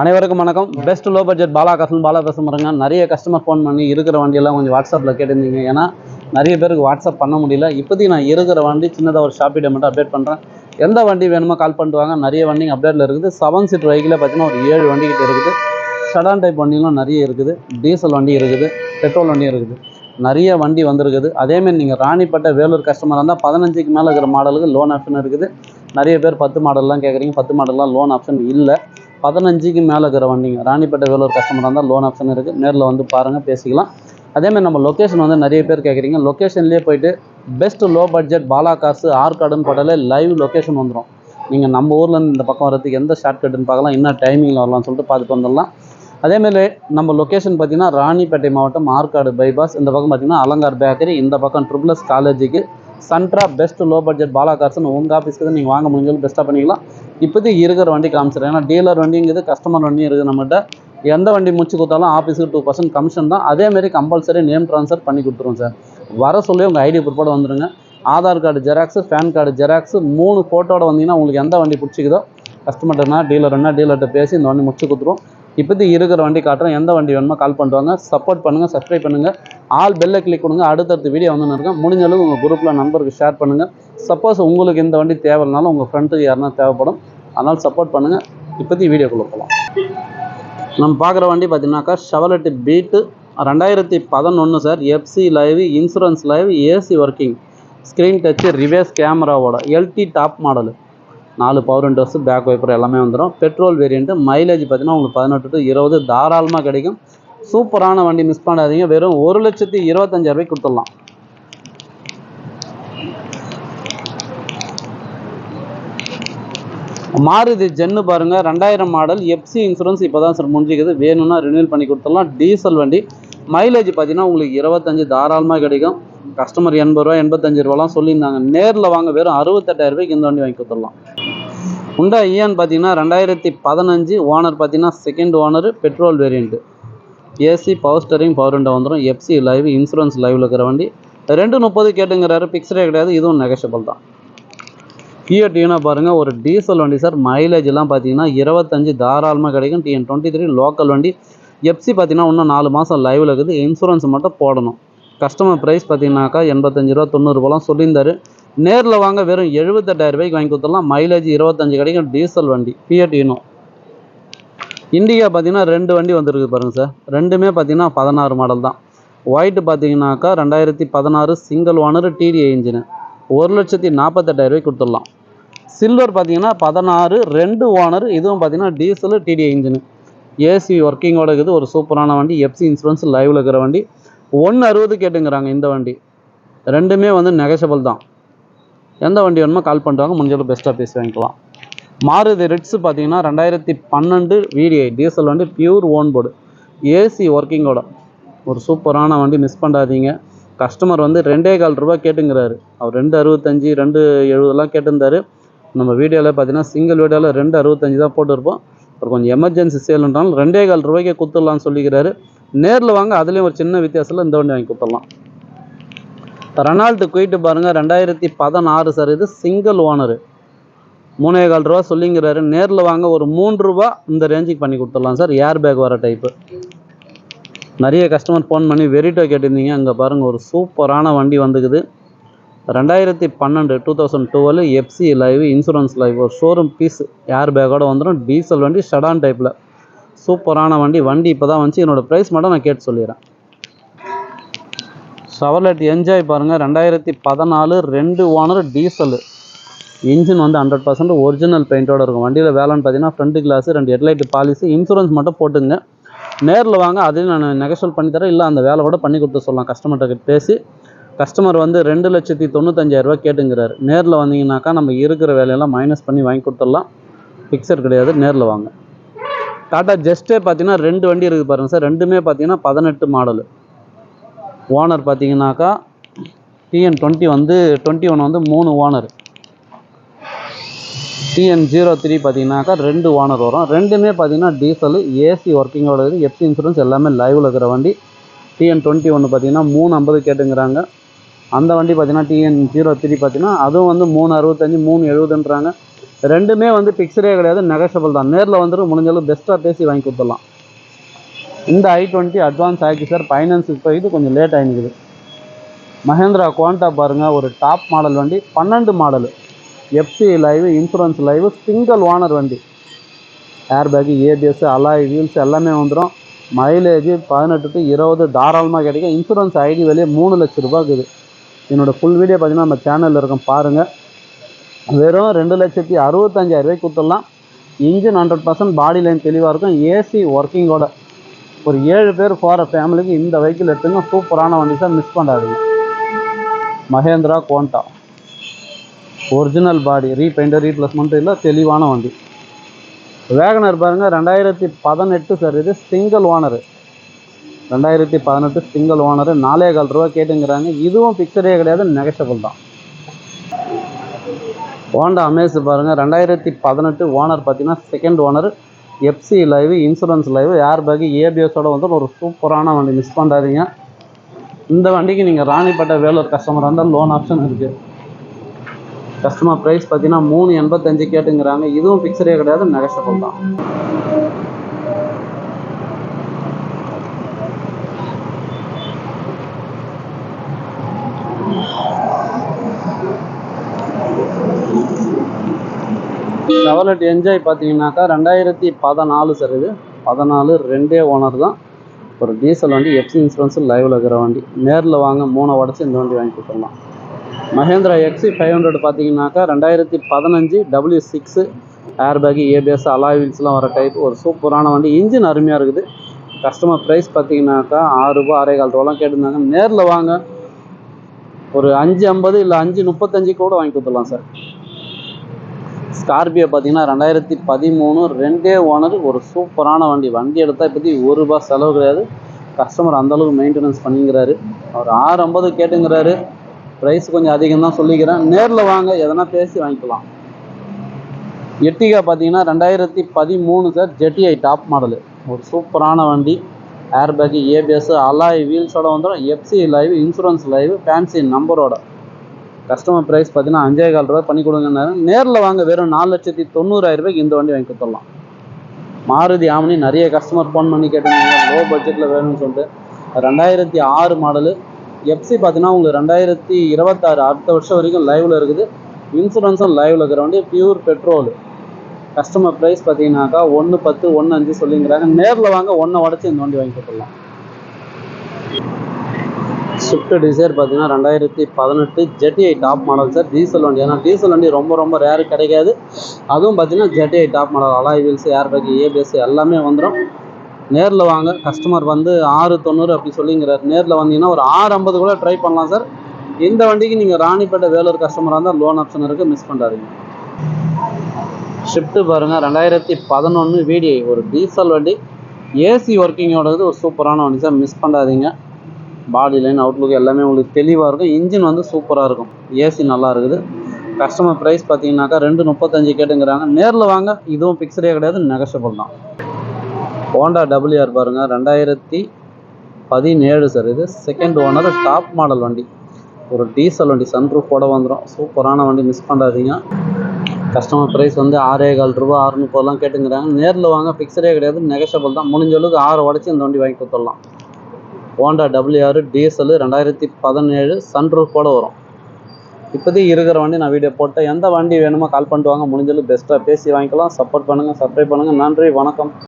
அனைவருக்கும் வணக்கம். Best low budget Bala கசன் பாலா பேசுகிறேங்க நிறைய கஸ்டமர் ஃபோன் பண்ணி இருக்கிற வண்டியெல்லாம் கொஞ்சம் வாட்ஸ்அப்பில் கேட்டிருந்தீங்க. ஏன்னா நிறைய பேருக்கு வாட்ஸ்அப் பண்ண முடியல. இப்போதைக்கு நான் இருக்கிற வண்டி சின்னதாக ஒரு ஷாப்பிட்டை மட்டும் அப்டேட் பண்ணுறேன் எந்த வண்டி வேணுமோ கால் பண்ணிட்டு வாங்க. நிறைய வண்டிங்க அப்டேட்டில் இருக்குது. செவன் சீட் வெஹிக்கில் பார்த்தீங்கன்னா ஒரு ஏழு வண்டி கிட்ட இருக்குது. ஷடான் டைப் வண்டிலாம் நிறைய இருக்குது. டீசல் வண்டி இருக்குது. பெட்ரோல் வண்டி இருக்குது. நிறைய வண்டி வந்திருக்குது. அதேமாரி நீங்கள் ராணிப்பட்ட வேலூர் கஸ்டமராக இருந்தால் பதினஞ்சுக்கு மேலே இருக்கிற மாடலுக்கு லோன் ஆப்ஷன் இருக்குது. நிறைய பேர் பத்து மாடல்லாம் கேட்குறீங்க பத்து மாடல்லாம் லோன் ஆப்ஷன் இல்லை. பதினஞ்சுக்கு மேலே இருக்கிற வண்டிங்க. ராணிப்பேட்டை வேலூர் கஸ்டமராக இருந்தால் லோன் ஆப்ஷன் இருக்குது நேரில் வந்து பாருங்கள் பேசிக்கலாம். அதேமாதிரி நம்ம லொக்கேஷன் வந்து நிறைய பேர் கேட்குறீங்க லொக்கேஷன்லேயே போயிட்டு பெஸ்ட் லோ பட்ஜெட் பாலா காசு ஆர்காடுன்னு போட்டாலே லைவ் லொக்கேஷன் வந்துடும் நீங்கள் நம்ம ஊர்லேருந்து இந்த பக்கம் வரதுக்கு எந்த ஷார்ட்கட்டுன்னு பார்க்கலாம். என்ன டைமிங்கில் வரலாம்னு சொல்லிட்டு பார்த்துட்டு வந்துடலாம். அதேமாரி நம்ம லொக்கேஷன் பார்த்தீங்கன்னா ராணிப்பேட்டை மாவட்டம் ஆற்காடு பைபாஸ் இந்த பக்கம் பார்த்தீங்கன்னா அலங்கார் பேக்கரி இந்த பக்கம் ட்ரிபிள்எஸ் காலேஜுக்கு சன்ட்ரா பெஸ்ட் லோ பட்ஜெட் பாலா கார்ஸ்னு உங்கள் ஆஃபீஸ்க்கு தான் நீங்கள் வாங்க முடிஞ்சாலும் பெஸ்ட்டாக பண்ணிக்கலாம். இப்போதைக்கு இருக்கிற வண்டி காமிச்சிடுறேன். ஏன்னா டீலர் வண்டிங்கிறது கஸ்டமர் வண்டியும் இருக்குது நம்மகிட்ட. எந்த வண்டி முடிச்சு கொடுத்தாலும் ஆஃபீஸுக்கு டூ பர்சன்ட் கமிஷன் தான். அதேமாரி கம்பல்சரி நேம் ட்ரான்ஸ்ஃபர் பண்ணி கொடுத்துருவோம் சார். வர சொல்லி உங்கள் ஐடி பிற்பாடு வந்துடுங்க Aadhaar card xerox PAN card xerox மூணு ஃபோட்டோட வந்தீங்கன்னா உங்களுக்கு எந்த வண்டி பிடிச்சிக்குதோ கஸ்டமர்னா டீலர்னா டீலர்கிட்ட பேசி இந்த வண்டி முடிச்சு கொடுத்துருவோம். இப்போதைக்கு இருக்கிற வண்டி காட்டுறேன் எந்த வண்டி வேணுமோ கால் பண்ணுவாங்க சப்போர்ட் பண்ணுங்கள் சப்ஸ்கிரைப் பண்ணுங்கள் ஆல் பெல்லை கிளிக் கொடுங்க. அடுத்தடுத்த வீடியோ வந்து இருக்கேன் முடிஞ்ச அளவு உங்கள் குரூப்பில் நம்பருக்கு ஷேர் பண்ணுங்கள் சப்போஸ் உங்களுக்கு இந்த வண்டி தேவைனாலும் உங்கள் ஃப்ரெண்டுக்கு யாருனா தேவைப்படும். அதனால் சப்போர்ட் பண்ணுங்கள் இப்போதைக்கு வீடியோக்குள்ளே போகலாம் நம்ம பார்க்குற வண்டி பார்த்தீங்கன்னாக்கா ஷவலெட்டு பீட்டு ரெண்டாயிரத்தி பதினொன்று sir. FC live insurance live AC working screen touch reverse கேமராவோட எல்டி டாப் மாடலு நாலு பவர் விண்டோஸ் பேக் வைப்பர் எல்லாமே வந்துடும் பெட்ரோல் வேரியண்ட்டு மைலேஜ் பார்த்தீங்கன்னா உங்களுக்கு பதினெட்டு டு இருபது தாராளமாக கிடைக்கும். சூப்பரான வண்டி மிஸ் பண்ணாதீங்க. வெறும் ஒரு லட்சத்தி இருபத்தஞ்சாயிரம் கொடுத்துடலாம். மாருதி ஜென்னு பாருங்கள் ரெண்டாயிரம் மாடல் எஃப்சி இன்சூரன்ஸ் இப்போ தான் சார் முடிஞ்சிக்குது. வேணும்னா ரினியூல் பண்ணி கொடுத்துடலாம். டீசல் வண்டி. மைலேஜ் பார்த்தீங்கன்னா உங்களுக்கு இருபத்தஞ்சி தாராளமாக கிடைக்கும். கஸ்டமர் எண்பது ரூபா எண்பத்தஞ்சு ரூபாலாம் சொல்லியிருந்தாங்க. நேரில் வாங்க. வெறும் அறுபத்தெட்டாயிரம் ரூபாய்க்கு இந்த வண்டி வாங்கி கொடுத்துடலாம். ஹுண்டா இயான் பார்த்தீங்கன்னா ரெண்டாயிரத்தி பதினஞ்சு ஓனர் பார்த்தீங்கன்னா second owner petrol variant AC power steering power window வந்துடும் எஃப்சி லைவ் இன்சூரன்ஸ் லைவில் இருக்கிற வண்டி. ரெண்டு முப்பது கேட்டுங்கிறாரு. பிக்சரே கிடையாது. இதுவும் நெகஷபிள் தான். கியோ டீனா பாருங்கள் ஒரு டீசல் வண்டி சார் மைலேஜ்லாம் பார்த்தீங்கன்னா இருபத்தஞ்சு தாராளமாக கிடைக்கும். டிஎன் டுவெண்ட்டி த்ரீ லோக்கல் வண்டி. எஃப்சி பார்த்தீங்கன்னா இன்னும் நாலு மாதம் லைவில் இருக்குது. இன்சூரன்ஸ் மட்டும் போடணும். கஸ்டமர் ப்ரைஸ் பார்த்தீங்கன்னாக்கா எண்பத்தஞ்சு ரூபா தொண்ணூறுபாலாம் சொல்லியிருந்தாரு. நேரில் வாங்க வெறும் எழுபத்தெட்டாயிரம் ரூபாய்க்கு வாங்கி கொடுத்துடலாம். மைலேஜ் இருபத்தஞ்சு கிடைக்கும். டீசல் வண்டி ஃபியட் யூனோ இண்டிகா பார்த்தீங்கன்னா ரெண்டு வண்டி வந்திருக்கு பாருங்கள் சார் ரெண்டுமே பார்த்தீங்கன்னா பதினாறு மாடல் தான். ஒயிட் பார்த்தீங்கன்னாக்கா ரெண்டாயிரத்தி பதினாறு சிங்கிள் ஓனர் டிடிஐ இன்ஜினு ஒரு லட்சத்தி நாற்பத்தெட்டாயிரரூபாய்க்கு கொடுத்துடலாம். சில்வர் பார்த்தீங்கன்னா பதினாறு ரெண்டு ஓனர் இதுவும் பார்த்தீங்கன்னா டீசல் டிடிஐ இன்ஜினு ஏசி ஒர்க்கிங்கோட இருக்குது. ஒரு சூப்பரான வண்டி. எஃப்சி இன்சூரன்ஸ் லைவில் இருக்கிற வண்டி. ஒன்று அறுபது கேட்டுங்கிறாங்க இந்த வண்டி. ரெண்டுமே வந்து நெகஷபிள் தான். எந்த வண்டி வேணுமோ கால் பண்ணுறாங்க முடிஞ்சளவு பெஸ்ட்டாக பேசி வாங்கிக்கலாம். மாருதி ரெட்ஸு பார்த்தீங்கன்னா ரெண்டாயிரத்தி பன்னெண்டு விடிஐ டீசல் வண்டி பியூர் ஓன் போர்டு ஏசி ஒர்க்கிங்கோட ஒரு சூப்பரான வண்டி மிஸ் பண்ணாதீங்க. கஸ்டமர் வந்து ரெண்டே கால் ரூபா கேட்டுங்கிறாரு. அவர் ரெண்டு அறுபத்தஞ்சி ரெண்டு எழுபதெல்லாம் கேட்டிருந்தாரு. நம்ம வீடியோவில் பார்த்தீங்கன்னா சிங்கிள் வீடியோவில் ரெண்டு அறுபத்தஞ்சி தான் போட்டிருப்போம். அப்புறம் கொஞ்சம் எமர்ஜென்சி சேல்ன்றாலும் ரெண்டே கால் ரூபாய்க்கே கொடுத்துடலான்னு சொல்லிக்கிறாரு. நேரில் வாங்க அதுலேயும் ஒரு சின்ன வித்தியாசத்தில் இந்த வண்டி வாங்கி கொடுத்துடலாம் ரெனால்ட்டு குயிட்டு பாருங்கள் ரெண்டாயிரத்தி பதினாறு சார் இது சிங்கிள் ஓனரு மூணே கால் ரூபா சொல்லிங்கிறாரு. நேரில் வாங்க ஒரு மூன்று ரூபா இந்த ரேஞ்சுக்கு பண்ணி கொடுத்துடலாம் சார் ஏர் பேக் வர டைப்பு நிறைய கஸ்டமர் ஃபோன் பண்ணி வெரிட்டோ கேட்டிருந்தீங்க. அங்கே பாருங்கள் ஒரு சூப்பரான வண்டி வந்துக்குது. ரெண்டாயிரத்தி பன்னெண்டு two thousand twelve FC live insurance live ஒரு ஷோரூம் பீஸ் ஏர் பேக்கோட வந்துடும் டீசல் வண்டி ஷடான் டைப்பில் சூப்பரான வண்டி. வண்டி இப்போ தான் வந்துச்சு. என்னோடய ப்ரைஸ் மட்டும் நான் கேட்டு சொல்லிடுறேன். ஷவர்லெட் என்ஜாய் பாருங்கள் ரெண்டாயிரத்தி பதினாலு ரெண்டு ஓனர் டீசலு இன்ஜின் வந்து ஹண்ட்ரட் பர்சன்ட் ஒரிஜினல் பெயிண்டோட இருக்கும். வண்டியில் வேலைன்னு பார்த்தீங்கன்னா ஃப்ரண்ட் கிளாஸ் ரெண்டு ஹெட்லைட் பாலிசி இன்சூரன்ஸ் மட்டும் போட்டுங்க நேரில் வாங்க அதையும் நான் நெகசல் பண்ணி தரேன். இல்லை அந்த வேலை கூட பண்ணி கொடுத்து சொல்லலாம். கஸ்டமர்கிட்ட பேசி கஸ்டமர் வந்து ரெண்டு லட்சத்தி தொண்ணூத்தஞ்சாயிரரூபா கேட்டுங்கிறாரு. நேரில் வந்தீங்கன்னாக்கா நம்ம இருக்கிற வேலையெல்லாம் மைனஸ் பண்ணி வாங்கி கொடுத்துடலாம். ஃபிக்ஸர் கிடையாது நேரில் வாங்க. டாட்டா ஜெஸ்ட்டே பார்த்தீங்கன்னா ரெண்டு வண்டி இருக்குது பாருங்கள் சார். ரெண்டுமே பார்த்தீங்கன்னா பதினெட்டு மாடலு ஓனர் பார்த்தீங்கன்னாக்கா டிஎன் டுவெண்ட்டி வந்து டுவெண்ட்டி ஒன் வந்து மூணு ஓனர். டிஎன் ஜீரோ த்ரீ பார்த்தீங்கன்னாக்கா ரெண்டு ஓனர் வரும். ரெண்டுமே பார்த்தீங்கன்னா டீசல் ஏசி ஒர்க்கிங்கோட இருக்குது எஃப்சி இன்சூரன்ஸ் எல்லாமே லைவில் இருக்கிற வண்டி. டிஎன் டுவெண்ட்டி ஒன்று பார்த்தீங்கன்னா மூணு ஐம்பது கேட்டுங்கிறாங்க. அந்த வண்டி பார்த்தீங்கன்னா டிஎன் ஜீரோ த்ரீ பார்த்தீங்கன்னா அதுவும் வந்து மூணு அறுபத்தஞ்சி மூணு எழுபதுன்றாங்க. ரெண்டுமே வந்து பிக்சரே கிடையாது நெகஷபிள் தான். நேரில் வந்துட்டு முடிஞ்சளவு பெஸ்ட்டாக பேசி வாங்கி கொடுத்துடலாம். இந்த ஐ டுவெண்ட்டி அட்வான்ஸ் ஆகிடுச்சு சார் ஃபைனான்ஸ் இப்போ இது கொஞ்சம் லேட் ஆகிக்குது மஹேந்திரா குவான்டா பாருங்கள் ஒரு டாப் மாடல் வண்டி பன்னெண்டு model FC live insurance live single owner வண்டி. Air bag ABS alloy wheels எல்லாமே வந்துடும் மைலேஜ் பதினெட்டு டு இருபது தாராளமாக கிடைக்கும். இன்சூரன்ஸ் ஐடி வெளியே மூணு லட்ச ரூபா இருக்குது என்னோடய ஃபுல் வீடியோ பார்த்தீங்கன்னா நம்ம சேனலில் இருக்கும் பாருங்கள் வெறும் ரெண்டு லட்சத்தி அறுபத்தஞ்சாயிரரூவாய்க்கு கொடுத்துடலாம். Engine hundred percent body line தெளிவாக இருக்கும். ஏசி ஒர்க்கிங்கோட ஒரு ஏழு பேர் போகிற ஃபேமிலிக்கு இந்த வெஹிக்கிள் எடுத்துங்க. சூப்பரான வண்டி சார் மிஸ் பண்ணாதீங்க. Mahindra Gonda. Original body repaint or replacement இல்லை தெளிவான வண்டி. வேகனர் பாருங்கள் ரெண்டாயிரத்தி பதினெட்டு சார் இது சிங்கிள் ஓனரு ரெண்டாயிரத்தி பதினெட்டு சிங்கிள் ஓனரு நாலே கால் ரூபா கேட்டுங்கிறாங்க. இதுவும் பிக்சரே கிடையாது நெகஷபிள் தான். ஹோண்டா அமேஸ் பாருங்கள் ரெண்டாயிரத்தி பதினெட்டு ஓனர் பார்த்தீங்கன்னா second owner FC live insurance live air bag ஏபிஎஸோட வந்து ஒரு சூப்பரான வண்டி. மிஸ் பண்ணாதீங்க. இந்த வண்டிக்கு நீங்கள் ராணிப்பேட்டை வேலூர் கஸ்டமராக இருந்தால் லோன் ஆப்ஷன் இருக்குது கஸ்டமர் ப்ரைஸ் பார்த்தீங்கன்னா மூணு எண்பத்தஞ்சு கேட்டுங்கிறாங்க. இதுவும் ஃபிக்ஸரே கிடையாது நெகஷபிள் தான். செவலட் என்ஜாய் பார்த்தீங்கன்னாக்கா ரெண்டாயிரத்தி பதினாலு சார் இது. பதினாலு ரெண்டே ஓனர் தான். ஒரு டீசல் வண்டி எஃப்சி இன்சூரன்ஸு லைவில் இருக்கிற வண்டி. நேரில் வாங்க மூணை உடச்சி இந்த வண்டி வாங்கி கொடுத்துடலாம். மஹேந்திரா எக்ஸி ஃபைவ் ஹண்ட்ரட் பார்த்தீங்கன்னாக்கா ரெண்டாயிரத்தி பதினஞ்சு W six air bag ABS alloy வீல்ஸ்லாம் வர டைப் ஒரு சூப்பரான வண்டி. இன்ஜின் அருமையாக இருக்குது. கஸ்டமர் ப்ரைஸ் பார்த்தீங்கன்னாக்கா ஆறு ரூபா அரை கால் ரூபாலாம் கேட்டிருந்தாங்க. நேரில் வாங்க. ஒரு அஞ்சு ஐம்பது இல்லை அஞ்சு முப்பத்தஞ்சு கூட வாங்கி கொடுத்துடலாம் சார் ஸ்கார்பியோ பார்த்தீங்கன்னா ரெண்டாயிரத்தி பதிமூணு ரெண்டே ஓனர் ஒரு சூப்பரான வண்டி. வண்டி எடுத்தால் இப்போதி ஒரு ரூபா செலவு கிடையாது. கஸ்டமர் அந்தளவுக்கு மெயின்டெனன்ஸ் பண்ணிங்கிறாரு. அவர் ஆறு ஐம்பது கேட்டுங்கிறாரு. ப்ரைஸ் கொஞ்சம் அதிகம் தான் சொல்லிக்கிறேன். நேரில் வாங்க எதனா பேசி வாங்கிக்கலாம். எட்டிகா பார்த்தீங்கன்னா ரெண்டாயிரத்தி பதிமூணு சார் ஜெட்டிஐ டாப் மாடலு ஒரு சூப்பரான வண்டி. ஏர் பேக்கு ஏபிஎஸ் அலாய் வீல்ஸோட வந்துடும் FC live insurance live fancy நம்பரோட கஸ்டமர் ப்ரைஸ் பார்த்தீங்கன்னா அஞ்சே கால் ரூபாய் பண்ணி கொடுங்கன்னாரு. நேரில் வாங்க வெறும் நாலு லட்சத்தி தொண்ணூறாயிரம் ரூபாய்க்கு இந்த வண்டி வாங்கி கொடுத்துடலாம். மாருதி ஆமணி நிறைய கஸ்டமர் ஃபோன் பண்ணி கேட்டாங்க லோ பட்ஜெட்டில் வேணும்னு சொல்லிட்டு. ரெண்டாயிரத்தி ஆறு மாடலு எஃப்சி பார்த்தீங்கன்னா உங்களுக்கு ரெண்டாயிரத்தி இருபத்தாறு அடுத்த வருஷம் வரைக்கும் லைவில் இருக்குது. இன்சூரன்ஸும் லைவில் இருக்கிற வண்டி பியூர் பெட்ரோல் கஸ்டமர் ப்ரைஸ் பார்த்தீங்கன்னாக்கா ஒன்று பத்து ஒன்று அஞ்சு சொல்லிங்கிறாங்க. நேரில் வாங்க ஒன்றை உடச்சி இந்த வண்டி வாங்கி கொடுத்துடலாம். ஸ்விஃப்ட் டிசைர் பார்த்தீங்கன்னா ரெண்டாயிரத்தி பதினெட்டு ZDI top model sir diesel வண்டி. ஏன்னா டீசல் வண்டி ரொம்ப ரொம்ப ரேர் கிடைக்காது. அதுவும் பார்த்தீங்கன்னா ZDI top model alloy wheels air bag ABS எல்லாமே வந்துடும் நேரில் வாங்க. கஸ்டமர் வந்து ஆறு தொண்ணூறு அப்படி சொல்லிங்கிறார். நேரில் வந்தீங்கன்னா ஒரு ஆறு ஐம்பது கூட ட்ரை பண்ணலாம் சார் இந்த வண்டிக்கு நீங்கள் ராணிப்பேட்டை வேலூர் கஸ்டமராக இருந்தால் லோன் ஆப்ஷன் இருக்குது மிஸ் பண்ணாதீங்க ஷிஃப்ட்டு பாருங்கள் ரெண்டாயிரத்தி பதினொன்று விடிஐ ஒரு டீசல் வண்டி. ஏசி ஒர்க்கிங்கோடது ஒரு சூப்பரான வண்டி சார் மிஸ் பண்ணாதீங்க பாடி லைன் அவுட்லுக் எல்லாமே உங்களுக்கு தெளிவாக இருக்கும். இன்ஜின் வந்து சூப்பராக இருக்கும். ஏசி நல்லா இருக்குது. கஸ்டமர் ப்ரைஸ் பார்த்தீங்கன்னாக்கா ரெண்டு முப்பத்தஞ்சு கேட்டுங்கிறாங்க. நேரில் வாங்க இதுவும் பிக்சரே கிடையாது நெகஷபிள் தான். ஹோண்டா டபிள்யூஆர் பாருங்கள் ரெண்டாயிரத்தி பதினேழு சார் இது. செகண்ட் ஓனர் டாப் மாடல் வண்டி. ஒரு டீசல் வண்டி சன்ரூஃபோட வந்துடும் சூப்பரான வண்டி மிஸ் பண்ணாதீங்க. கஸ்டமர் ப்ரைஸ் வந்து ஆறே கால் ரூபா ஆறு முப்பதுலாம் கேட்டுங்கிறாங்க. நேரில் வாங்க ஃபிக்ஸடே கிடையாது நெகஷபிள் தான். முடிஞ்ச அளவுக்கு ஆறு உடச்சி இந்த வண்டி வாங்கி கொடுத்துடலாம். ஹோண்டா டபிள்யூஆர் டீசலு ரெண்டாயிரத்தி பதினேழு சன்ரூஃபோட வரும். இப்போதைக்கு இருக்கிற வண்டி நான் வீடியோ போட்டேன். எந்த வண்டி வேணுமோ கால் பண்ணிட்டு வாங்க. முடிஞ்சளவு பெஸ்ட்டாக பேசி வாங்கிக்கலாம். சப்போர்ட் பண்ணுங்கள் சப்ஸ்கிரைப் பண்ணுங்கள் நன்றி வணக்கம்.